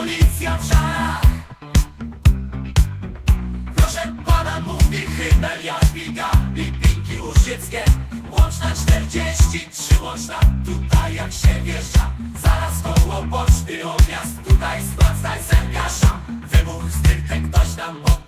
policja w czara Proszę pana mówi Hymel jak Bilga i Łączna 43, łączna. Tutaj jak się wjeżdża. Zaraz koło poczty o miast, tutaj sprawdzaj sergasza Wybuch z tym, ktoś tam mógł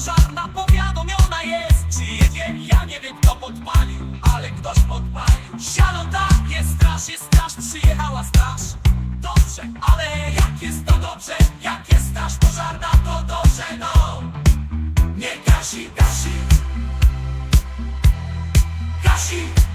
pożarna powiadomiona jest. Czy jedzie? Ja nie wiem kto podpalił, ale ktoś podpalił Siano tak, jest straż, jest straż, przyjechała straż. Dobrze, ale jak jest to dobrze? Jak jest straż pożarna to dobrze, no. Nie gasi, gasi. Gasi.